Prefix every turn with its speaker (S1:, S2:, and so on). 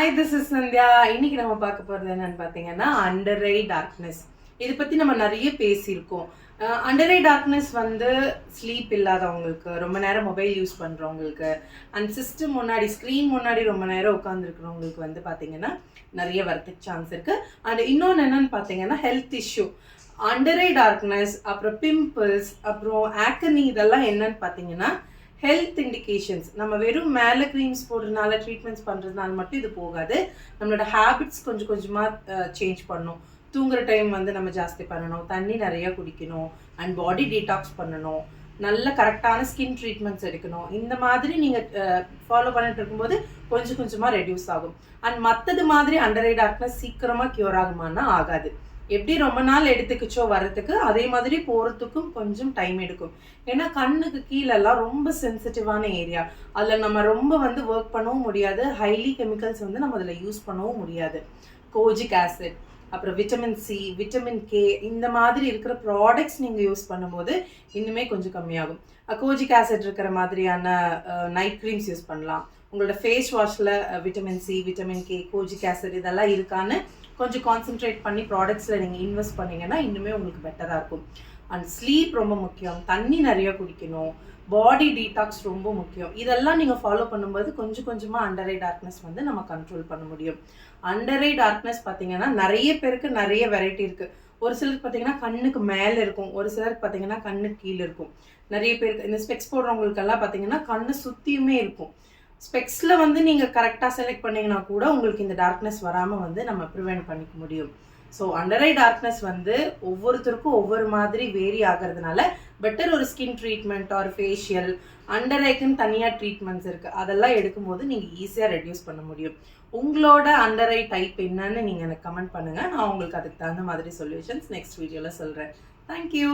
S1: Hi this is Sandhya இன்னைக்கு நம்ம பார்க்க போகிறது என்னன்னு பார்த்தீங்கன்னா அண்டர் ஐ டார்க்னஸ் இதை பற்றி நம்ம நிறைய பேசியிருக்கோம். அண்டர் ஐ டார்க்னஸ் வந்து ஸ்லீப் இல்லாதவங்களுக்கு ரொம்ப நேரம் மொபைல் யூஸ் பண்ணுறவங்களுக்கு அண்ட் சிஸ்டம் முன்னாடி ஸ்க்ரீன் முன்னாடி ரொம்ப நேரம் உட்காந்துருக்கிறவங்களுக்கு வந்து பார்த்தீங்கன்னா நிறைய வரத்துக்கு சான்ஸ் இருக்குது அண்ட் இன்னொன்று என்னன்னு பார்த்தீங்கன்னா health issue under eye darkness அப்புறம் பிம்பிள்ஸ் அப்புறம் ஆக்கனி இதெல்லாம் என்னன்னு பார்த்தீங்கன்னா ஹெல்த் இண்டிகேஷன்ஸ் நம்ம வெறும் மேலே க்ரீம்ஸ் போடுறதுனால ட்ரீட்மெண்ட்ஸ் பண்ணுறதுனால மட்டும் இது போகாது. நம்மளோட ஹேபிட்ஸ் கொஞ்சம் கொஞ்சமாக சேஞ்ச் பண்ணணும் தூங்குற டைம் வந்து நம்ம ஜாஸ்தி பண்ணணும். தண்ணி நிறைய குடிக்கணும். அண்ட் பாடி டீடாக்ஸ் பண்ணணும். நல்ல கரெக்டான ஸ்கின் ட்ரீட்மெண்ட்ஸ் எடுக்கணும். இந்த மாதிரி நீங்கள் ஃபாலோ பண்ணிட்டு இருக்கும்போது கொஞ்சம் கொஞ்சமாக ரெடியூஸ் ஆகும். அண்ட் மற்றது மாதிரி அண்டர் ஐ டார்க்னஸ் சீக்கிரமாக க்யூர் ஆகுமான்னா ஆகாது. எப்படி ரொம்ப நாள் எடுத்துக்கிச்சோ வர்றதுக்கு அதே மாதிரி போகிறதுக்கும் கொஞ்சம் டைம் எடுக்கும். ஏன்னா கண்ணுக்கு கீழெல்லாம் ரொம்ப சென்சிட்டிவான ஏரியா அதில் நம்ம ரொம்ப வந்து ஒர்க் பண்ணவும் முடியாது. ஹைலி கெமிக்கல்ஸ் வந்து நம்ம அதில் யூஸ் பண்ணவும் முடியாது. கோஜிக் ஆசிட் அப்புறம் விட்டமின் சி விட்டமின் கே இந்த மாதிரி இருக்கிற ப்ராடக்ட்ஸ் நீங்கள் யூஸ் பண்ணும்போது இன்னுமே கொஞ்சம் கம்மியாகும். கோஜிக் ஆசிட் இருக்கிற மாதிரியான நைட் க்ரீம்ஸ் யூஸ் பண்ணலாம். உங்களோட face வாஷில் vitamin C vitamin K kojic acid இதெல்லாம் இருக்கான்னு கொஞ்சம் கான்சென்ட்ரேட் பண்ணி ப்ராடக்ட்ஸில் நீங்கள் இன்வெஸ்ட் பண்ணிங்கன்னா இன்னுமே உங்களுக்கு பெட்டராக இருக்கும். அண்ட் ஸ்லீப் ரொம்ப முக்கியம். தண்ணி நிறைய குடிக்கணும். பாடி டீடாக்ஸ் ரொம்ப முக்கியம். இதெல்லாம் நீங்கள் ஃபாலோ பண்ணும்போது கொஞ்சம் கொஞ்சமாக அண்டரை டார்க்னஸ் வந்து நம்ம கண்ட்ரோல் பண்ண முடியும். அண்டரை டார்க்னஸ் பார்த்தீங்கன்னா நிறைய பேருக்கு நிறைய வெரைட்டி இருக்குது ஒரு சிலருக்கு பார்த்தீங்கன்னா கண்ணுக்கு மேலே இருக்கும். ஒரு சிலருக்கு பார்த்தீங்கன்னா கண்ணுக்கு கீழே இருக்கும். நிறைய பேருக்கு இந்த ஸ்பெக்ஸ் போடுறவங்களுக்கெல்லாம் பார்த்தீங்கன்னா கண்ணு சுற்றியுமே இருக்கும். ஸ்பெக்ஸில் வந்து நீங்கள் கரெக்டாக செலக்ட் பண்ணிங்கன்னா கூட உங்களுக்கு இந்த டார்க்னஸ் வராமல் வந்து நம்ம ப்ரிவெண்ட் பண்ணிக்க முடியும். ஸோ அண்டர் ஐ டார்க்னஸ் வந்து ஒவ்வொருத்தருக்கும் ஒவ்வொரு மாதிரி வேரி ஆகிறதுனால பெட்டர் ஒரு skin treatment or facial under ஐக்குன்னு தனியாக ட்ரீட்மெண்ட்ஸ் இருக்குது அதெல்லாம் எடுக்கும்போது நீங்கள் ஈஸியாக ரெடியூஸ் பண்ண முடியும். உங்களோட அண்டர் ஐ டைப் என்னன்னு நீங்கள் எனக்கு கமெண்ட் பண்ணுங்கள் நான் உங்களுக்கு அதுக்கு தகுந்த மாதிரி சொல்யூஷன்ஸ் நெக்ஸ்ட் வீடியோவில் சொல்கிறேன் தேங்க்யூ